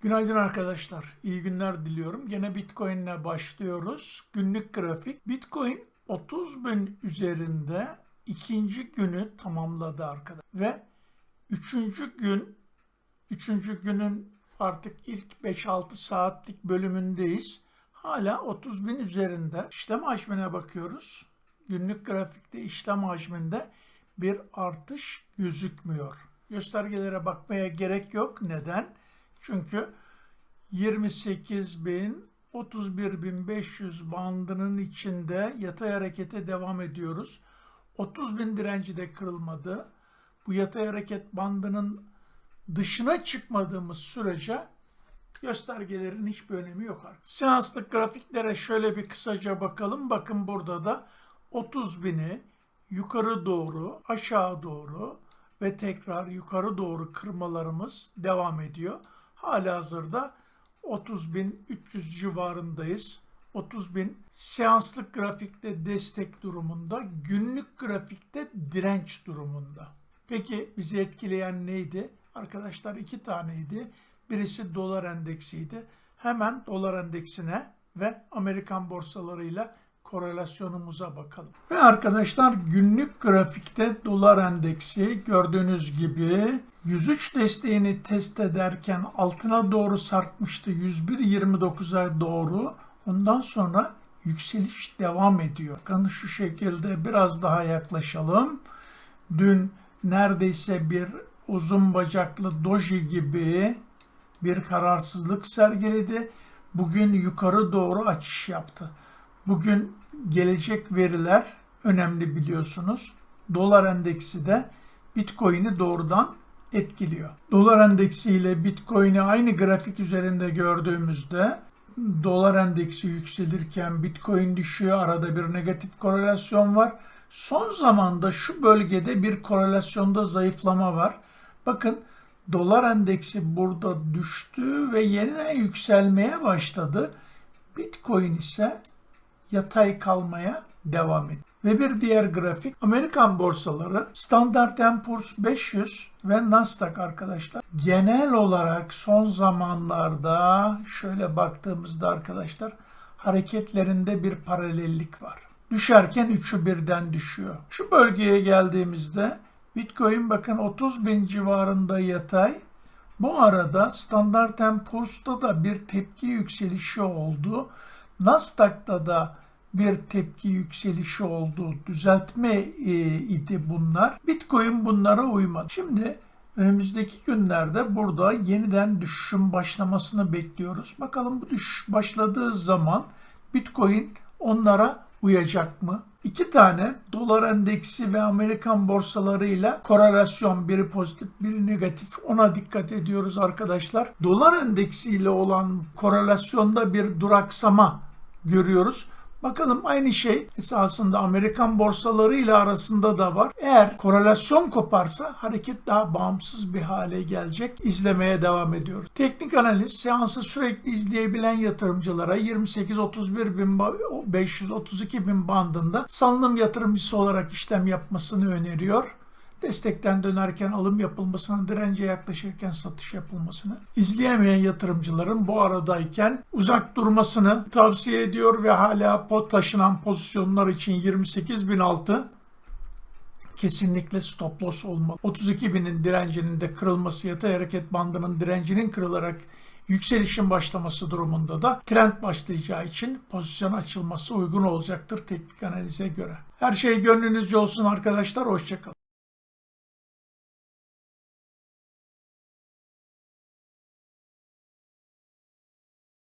Günaydın arkadaşlar. İyi günler diliyorum. Gene Bitcoin ile başlıyoruz. Günlük grafik. Bitcoin 30 bin üzerinde ikinci günü tamamladı arkadaşlar. Ve üçüncü gün, üçüncü günün artık ilk 5-6 saatlik bölümündeyiz. Hala 30 bin üzerinde. İşlem hacmine bakıyoruz. Günlük grafikte işlem hacminde bir artış gözükmüyor. Göstergelere bakmaya gerek yok. Neden? Çünkü 28 bin 31.500 bandının içinde yatay harekete devam ediyoruz. 30 bin direnci de kırılmadı. Bu yatay hareket bandının dışına çıkmadığımız sürece göstergelerin hiçbir önemi yok artık. Seanslık grafiklere şöyle bir kısaca bakalım. Bakın burada da 30 bini yukarı doğru, aşağı doğru ve tekrar yukarı doğru kırmalarımız devam ediyor. Hala hazırda 30.300 civarındayız. 30.000 seanslık grafikte destek durumunda, günlük grafikte direnç durumunda. Peki bizi etkileyen neydi? Arkadaşlar iki taneydi. Birisi dolar endeksiydi. Hemen dolar endeksine ve Amerikan borsalarıyla korelasyonumuza bakalım. Ve arkadaşlar günlük grafikte dolar endeksi gördüğünüz gibi 103 desteğini test ederken altına doğru sarkmıştı 101.29'a doğru. Ondan sonra yükseliş devam ediyor. Bakın şu şekilde biraz daha yaklaşalım. Dün neredeyse bir uzun bacaklı doji gibi bir kararsızlık sergiledi. Bugün yukarı doğru açış yaptı. Bugün gelecek veriler önemli biliyorsunuz. Dolar endeksi de Bitcoin'i doğrudan etkiliyor. Dolar endeksi ile Bitcoin'i aynı grafik üzerinde gördüğümüzde dolar endeksi yükselirken Bitcoin düşüyor. Arada bir negatif korelasyon var. Son zamanda şu bölgede bir korelasyonda zayıflama var. Bakın dolar endeksi burada düştü ve yeniden yükselmeye başladı. Bitcoin ise yatay kalmaya devam ediyor. Ve bir diğer grafik Amerikan borsaları Standard Poor's 500 ve Nasdaq arkadaşlar. Genel olarak son zamanlarda şöyle baktığımızda arkadaşlar hareketlerinde bir paralellik var. Düşerken üçü birden düşüyor. Şu bölgeye geldiğimizde Bitcoin bakın 30 bin civarında yatay. Bu arada Standard Poor's'ta da bir tepki yükselişi oldu. Nasdaq'ta da bir tepki yükselişi oldu. Düzeltme e, idi bunlar. Bitcoin bunlara uymadı. Şimdi önümüzdeki günlerde burada yeniden düşüşün başlamasını bekliyoruz. Bakalım bu düşüş başladığı zaman Bitcoin onlara uyacak mı? İki tane dolar endeksi ve Amerikan borsalarıyla korelasyon biri pozitif biri negatif ona dikkat ediyoruz arkadaşlar. Dolar endeksiyle olan korelasyonda bir duraksama görüyoruz. Bakalım aynı şey esasında Amerikan borsalarıyla arasında da var. Eğer korelasyon koparsa hareket daha bağımsız bir hale gelecek. İzlemeye devam ediyoruz. Teknik analiz seansı sürekli izleyebilen yatırımcılara 28-31 bin 532 bin bandında salınım yatırımcısı olarak işlem yapmasını öneriyor destekten dönerken alım yapılmasını, dirence yaklaşırken satış yapılmasını, izleyemeyen yatırımcıların bu aradayken uzak durmasını tavsiye ediyor ve hala pot taşınan pozisyonlar için 28 bin altı kesinlikle stop loss olmalı. 32 binin direncinin de kırılması yatay hareket bandının direncinin kırılarak yükselişin başlaması durumunda da trend başlayacağı için pozisyon açılması uygun olacaktır teknik analize göre. Her şey gönlünüzce olsun arkadaşlar. Hoşçakalın.